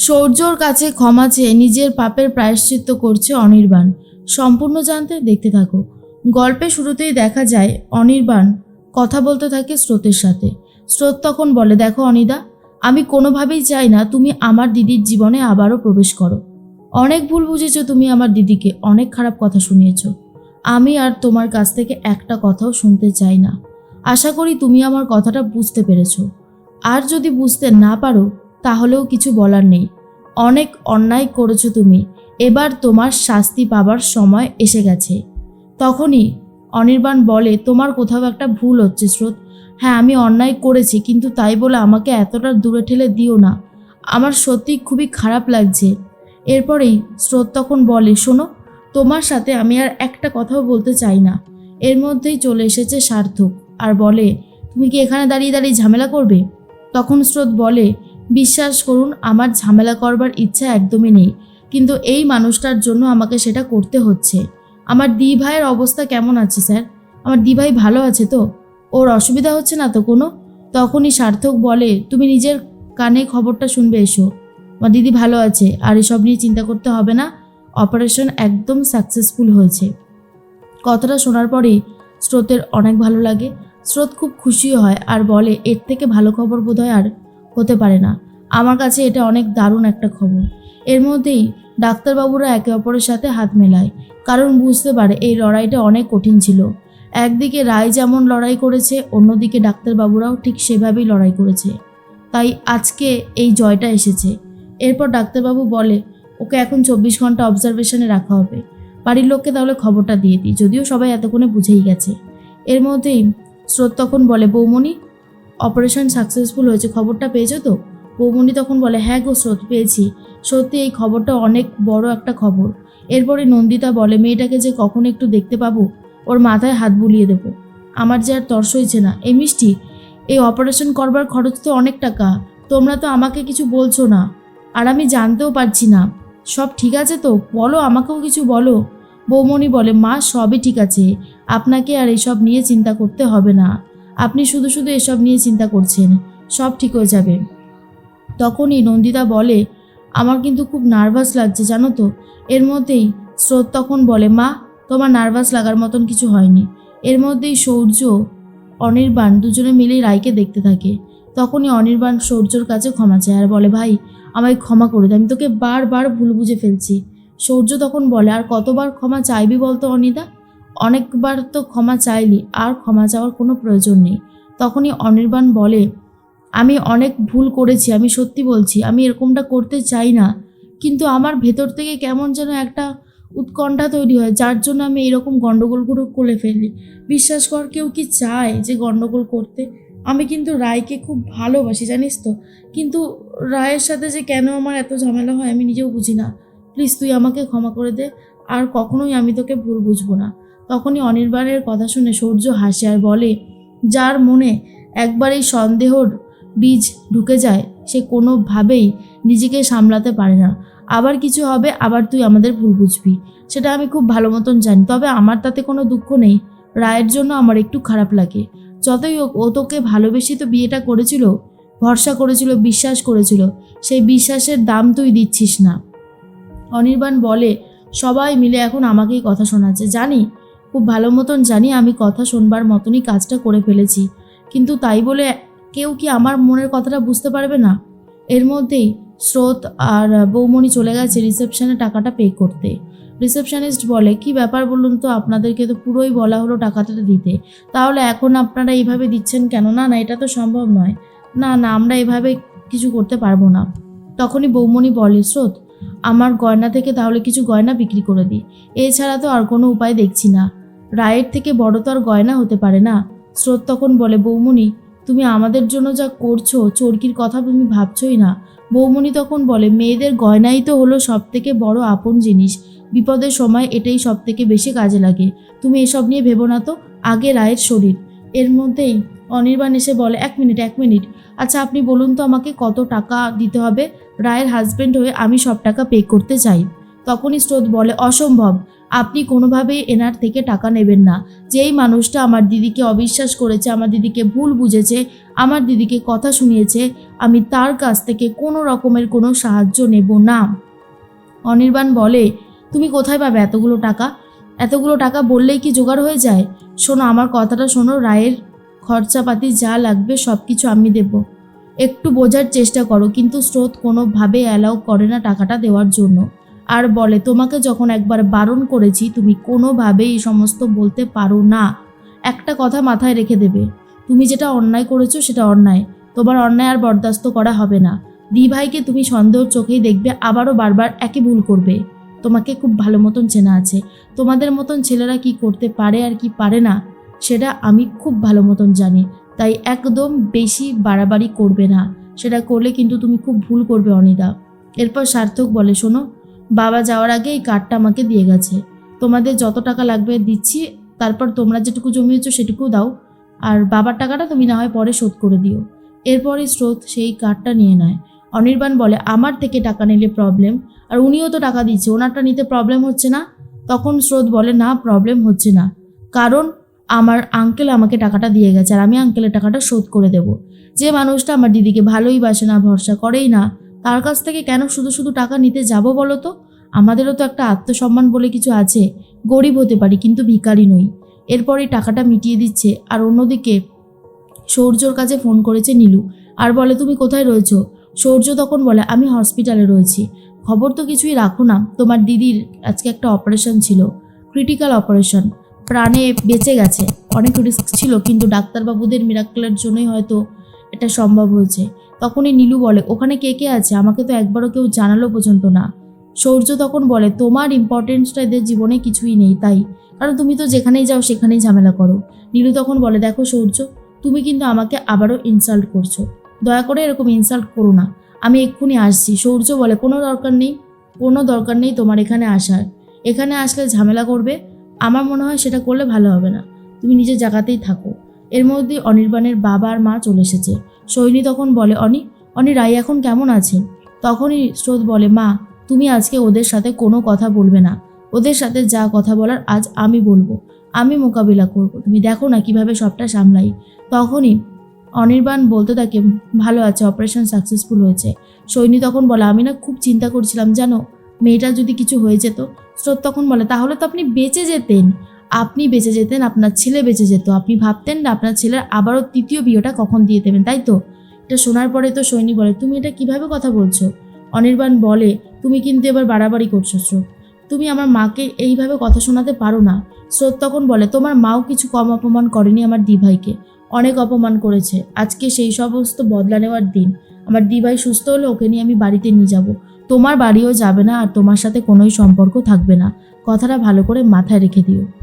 সৌর্যর কাছে ক্ষমা চেয়ে নিজের পাপের প্রায়শ্চিত্ত করছে অনির্বাণ। সম্পূর্ণ জানতে দেখতে থাকো। গল্পে শুরুতেই দেখা যায়, অনির্বাণ কথা বলতে থাকে স্রোতের সাথে। স্রোত তখন বলে, দেখো অনিদা, আমি কোনোভাবেই চাই না তুমি আমার দিদির জীবনে আবারও প্রবেশ করো। অনেক ভুল বুঝেছ তুমি আমার দিদিকে, অনেক খারাপ কথা শুনিয়েছ। আমি আর তোমার কাছ থেকে একটা কথাও শুনতে চাই না। আশা করি তুমি আমার কথাটা বুঝতে পেরেছ। আর যদি বুঝতে না পারো তাহলেও কিছু বলার নেই। অনেক অন্যায় করেছ তুমি। এবার তোমার শাস্তি পাবার সময় এসে গেছে। তখনই অনির্বাণ বলে, তোমার কোথাও একটা ভুল হচ্ছে, স্রোত। হ্যাঁ আমি অন্যায় করেছি, কিন্তু তাই বলে আমাকে এতটা দূরে ঠেলে দিও না। আমার সত্যি খুবই খারাপ লাগছে। এরপরেই স্রোত তখন বলে, শোনো, তোমার সাথে আমি আর একটা কথাও বলতে চাই না। এর মধ্যেই চলে এসেছে সার্থক। আর বলে, তুমি কি এখানে দাঁড়িয়ে দাঁড়িয়ে ঝামেলা করবে? তখন স্রোত বলে বিশ্বাস করুন, আমার ঝামেলা করবার ইচ্ছা একদমই নেই। কিন্তু এই মানুষটার জন্য আমাকে সেটা করতে হচ্ছে। আমার দি ভাইয়ের অবস্থা কেমন আছে, স্যার? আমার দি ভাই ভালো আছে তো? ওর অসুবিধা হচ্ছে না তো কোনো? তখনই সার্থক বলে, তুমি নিজের কানে খবরটা শুনবে, এসো। আমার দিদি ভালো আছে, আর এসব নিয়ে চিন্তা করতে হবে না। অপারেশন একদম সাকসেসফুল হয়েছে। কথাটা শোনার পরেই স্রোতের অনেক ভালো লাগে। স্রোত খুব খুশিও হয় আর বলে, এর থেকে ভালো খবর বোধহয় আর হতে পারে না। আমার কাছে এটা অনেক দারুণ একটা খবর। এর মধ্যেই ডাক্তারবাবুরা একে অপরের সাথে হাত মেলায়, কারণ বুঝতে পারে এই লড়াইটা অনেক কঠিন ছিল। একদিকে রায় যেমন লড়াই করেছে, অন্যদিকে ডাক্তারবাবুরাও ঠিক সেভাবেই লড়াই করেছে। তাই আজকে এই জয়টা এসেছে। এরপর ডাক্তারবাবু বলে, ওকে এখন চব্বিশ ঘণ্টা অবজারভেশনে রাখা হবে। বাড়ির লোককে তাহলে খবরটা দিয়ে দিই, যদিও সবাই এতক্ষণে বুঝেই গেছে। এর মধ্যেই স্রোত তখন বলে, বৌমণি অপারেশন সাকসেসফুল হয়েছে, খবরটা পেয়েছ তো? বৌমণি তখন বলে হ্যাঁ গো, স্রোত পেয়েছি। সত্যি এই খবরটা অনেক বড় একটা খবর। এরপরে নন্দিতা বলে, মেয়েটাকে যে কখন একটু দেখতে পাবো? ওর মাথায় হাত বুলিয়ে দেবো। আমার যে আর তর্স হয়েছে না। এই মিষ্টি, এই অপারেশন করবার খরচ তো অনেক টাকা। তোমরা তো আমাকে কিছু বলছো না। আর আমি জানতেও পারছি না। সব ঠিক আছে তো? বলো, আমাকেও কিছু বলো। বৌমণি বলে, মা, সবই ঠিক আছে। আপনাকে আর এসব নিয়ে চিন্তা করতে হবে না। আপনি শুধু শুধু এসব নিয়ে চিন্তা করছেন, সব ঠিক হয়ে যাবে। তখনই নন্দিতা বলে, আমার কিন্তু খুব নার্ভাস লাগছে, জানো তো। এর মধ্যেই স্রোত তখন বলে, মা, তোমার নার্ভাস লাগার মতন কিছু হয়নি। এর মধ্যেই সৌর্য, অনির্বাণ দুজনে মিলেই রায়কে দেখতে থাকে। তখনই অনির্বাণ সৌর্যর কাছে ক্ষমা চায় আর বলে, ভাই, আমায় ক্ষমা করে দে, আমি তোকে বারবার ভুল বুঝে ফেলছি। সৌর্য তখন বলে, আর কতবার ক্ষমা চাইবি বলতো অনিদা অনেকবার তো ক্ষমা চাইলি, আর ক্ষমা চাওয়ার কোনো প্রয়োজন নেই। তখনই অনির্বাণ বলে, আমি অনেক ভুল করেছি, আমি সত্যি বলছি, আমি এরকমটা করতে চাই না। কিন্তু আমার ভেতর থেকে কেমন যেন একটা উৎকণ্ঠা তৈরি হয়, যার জন্য আমি এরকম গণ্ডগোলগুলো করে ফেলি। বিশ্বাস কর, কেউ কি চায় যে গণ্ডগোল করতে? আমি কিন্তু রায়কে খুব ভালোবাসি, জানিস তো। কিন্তু রায়ের সাথে যে কেন আমার এত ঝামেলা হয় আমি নিজেও বুঝি না। প্লিজ তুই আমাকে ক্ষমা করে দে, আর কখনোই আমি তোকে ভুল বুঝব না। তখনই অনির্বাণের কথা শুনে সূর্য হাসে আর বলে, যার মনে একবার এই সন্দেহর বীজ ঢুকে যায়, সে কোনোভাবেই নিজেকে সামলাতে পারে না। আবার কিছু হবে, আবার তুই আমাদের ভুল বুঝবি। সেটা আমি খুব ভালো মতন জানি, তবে আমার তাতে কোনো দুঃখ নেই। রায়ের জন্য আমার একটু খারাপ লাগে। যতই ও তোকে ভালোবেসে তো বিয়েটা করেছিল, ভরসা করেছিল, বিশ্বাস করেছিল, সেই বিশ্বাসের দাম তুই দিচ্ছিস না। অনির্বাণ বলে, সবাই মিলে এখন আমাকেই কথা শোনাচ্ছে। জানি খুব ভালো মতন জানি আমি কথা শোনবার মতনই কাজটা করে ফেলেছি। কিন্তু তাই বলে কেউ কি আমার মনের কথাটা বুঝতে পারবে না? এর মধ্যেই স্রোত আর বৌমণি চলে গেছে রিসেপশনে টাকাটা পে করতে। রিসেপশনিস্ট বলে, কি ব্যাপার বলুন তো, আপনাদেরকে তো পুরোই বলা হলো টাকাটা দিতে। তাহলে এখন আপনারা এইভাবে দিচ্ছেন কেন? না না, এটা তো সম্ভব নয়। না না, আমরা এভাবে কিছু করতে পারব না। তখনই বৌমণি বলে, স্রোত, আমার গয়না থেকে তাহলে কিছু গয়না বিক্রি করে দিই। এছাড়া তো আর কোনো উপায় দেখছি না। রায়ের থেকে বড় তো আর গয়না হতে পারে না। স্রোত তখন বলে, বৌমণি, তুমি আমাদের জন্য যা করছ, চরকির কথা তুমি ভাবছই না। বৌমণি তখন বলে, মেয়েদের গয়নাই তো হলো সব থেকে বড় আপন জিনিস। বিপদের সময় এটাই সব থেকে বেশি কাজে লাগে। তুমি এসব নিয়ে ভেবো না তো, আগে রায়ের শরীর। এর মধ্যেই অনির্বাণ এসে বলে, এক মিনিট এক মিনিট। আচ্ছা আপনি বলুন তো আমাকে কত টাকা দিতে হবে? রায়ের হাজব্যান্ড হয়ে আমি সব টাকা পে করতে চাই। তখনই স্রোত বলে, অসম্ভব। আপনি কোনোভাবেই এনার থেকে টাকা নেবেন না। যেই মানুষটা আমার দিদিকে অবিশ্বাস করেছে, আমার দিদিকে ভুল বুঝেছে, আমার দিদিকে কথা শুনিয়েছে, আমি তার কাছ থেকে কোনো রকমের কোনো সাহায্য নেব না। অনির্বাণ বলে, তুমি কোথায় পাবে এতগুলো টাকা? এতগুলো টাকা বললেই কি জোগাড় হয়ে যায়? শোনো, আমার কথাটা শোনো, রায়ের খরচাপাতি যা লাগবে সব কিছু আমি দেব। একটু বোঝার চেষ্টা করো, কিন্তু স্রোত কোনোভাবে অ্যালাউ করে না টাকাটা দেওয়ার জন্য। আর বলে, তোমাকে যখন একবার বারণ করেছি, তুমি কোনোভাবেই এই সমস্ত বলতে পারো না। একটা কথা মাথায় রেখে দেবে, তুমি যেটা অন্যায় করেছ, সেটা অন্যায়। তোমার অন্যায় আর বরদাস্ত করা হবে না। দি ভাইকে তুমি সন্দেহ চোখেই দেখবে, আবারও বারবার একই ভুল করবে। তোমাকে খুব ভালো মতন চেনা আছে। তোমাদের মতন ছেলেরা কি করতে পারে আর কি পারে না, সেটা আমি খুব ভালো মতন জানি। তাই একদম বেশি বাড়াবাড়ি করবে না। সেটা করলে কিন্তু তুমি খুব ভুল করবে অনিদা। এরপর সার্থক বলে, শোনো বাবা যাওয়ার আগে এই কার্ডটা আমাকে দিয়ে গেছে। তোমাদের যত টাকা লাগবে দিচ্ছি, তারপর তোমরা যেটুকু জমিয়েছো সেটুকু দাও। আর বাবার টাকাটা তুমি না হয় পরে শোধ করে দিও। এরপরই স্রোত সেই কার্ডটা নিয়ে নেয়। অনির্বাণ বলে, আমার থেকে টাকা নিলে প্রবলেম আর উনিও তো টাকা দিচ্ছে, ওনারটা নিতে প্রবলেম হচ্ছে না? তখন স্রোত বলে, না প্রবলেম হচ্ছে না। কারণ আমার আঙ্কেল আমাকে টাকাটা দিয়ে গেছে, আর আমি আঙ্কেলের টাকাটা শোধ করে দেব। যে মানুষটা আমার দিদিকে ভালোই বাসে না, ভরসা করেই না তার কাছ থেকে কেন শুধু শুধু টাকা নিতে যাব বলো তো? আমাদেরও তো একটা আত্মসম্মান বলে কিছু আছে। গরিব হতে পারি, কিন্তু ভিখারি নই। এরপরই টাকাটা মিটিয়ে দিচ্ছে আর অন্যদিকে সৌর্যর কাছে ফোন করেছে নীলু। আর বলে, তুমি কোথায় রয়েছো? সৌর্য তখন বলে, আমি হসপিটালে রয়েছি। খবর তো কিছুই রাখো না। তোমার দিদির আজকে একটা অপারেশন ছিল, ক্রিটিক্যাল অপারেশন। প্রাণে বেঁচে গেছে। অনেক রিস্ক ছিল, কিন্তু ডাক্তারবাবুদের মিরাক্কেলের জন্যই হয়তো এটা সম্ভব হয়েছে। তখনই নীলু বলে, ওখানে কে কে আছে? আমাকে তো একবারও কেউ জানালো পর্যন্ত না। সৌর্য তখন বলে, তোমার ইম্পর্টেন্সটা এদের জীবনে কিছুই নেই, তাই। কারণ তুমি তো যেখানেই যাও সেখানেই ঝামেলা করো। নীলু তখন বলে, দেখো সৌর্য, তুমি কিন্তু আমাকে আবারও ইনসাল্ট করছ। দয়া করে এরকম ইনসাল্ট করো না। আমি এক্ষুনি আসছি। সৌর্য বলে, কোনো দরকার নেই, কোনো দরকার নেই তোমার এখানে আসার। এখানে আসলে ঝামেলা করবে, আমার মনে হয় সেটা করলে ভালো হবে না। তুমি নিজের জায়গাতেই থাকো। এর মধ্যে অনির্বাণের বাবা আর মা চলে এসেছে। সৈনী তখন বলে, অনি অনি রাই এখন কেমন আছে? তখনই স্রোত বলে, মা, তুমি আজকে ওদের সাথে কোনো কথা বলবে না। ওদের সাথে যা কথা বলার আজ আমি বলব। আমি মোকাবিলা করব। তুমি দেখো না কীভাবে সবটা সামলাই। তখনই অনির্বাণ বলতে থাকে, ভালো আছে অপারেশন সাকসেসফুল হয়েছে। সৈনী তখন বলে, আমি না খুব চিন্তা করছিলাম, জানো, মেয়েটার যদি কিছু হয়ে যেত? স্রোত তখন বলে, তাহলে তো আপনি বেঁচে যেতেন। আপনি বেঁচে যেতেন, আপনার ছেলে বেঁচে যেত। আপনি ভাবতেন না, আপনার ছেলের আবারও তৃতীয় বিয়েটা কখন দিয়ে দেবেন, তাই তো? এটা শোনার পরে তো সৈনী বলে, তুমি এটা কীভাবে কথা বলছো? অনির্বাণ বলে, তুমি কিন্তু এবার বাড়াবাড়ি করছ, স্রোত। তুমি আমার মাকে এইভাবে কথা শোনাতে পারো না। স্রোত তখন বলে, তোমার মাও কিছু কম অপমান করেনি আমার দিভাইকে। অনেক অপমান করেছে। আজকে সেই সমস্ত বদলা নেওয়ার দিন। আমার দিভাই সুস্থ হলে ওকে নিয়ে আমি বাড়িতে নিয়ে যাব। তোমার বাড়িও যাবে না আর তোমার সাথে কোনোই সম্পর্ক থাকবে না। কথাটা ভালো করে মাথায় রেখে দিও।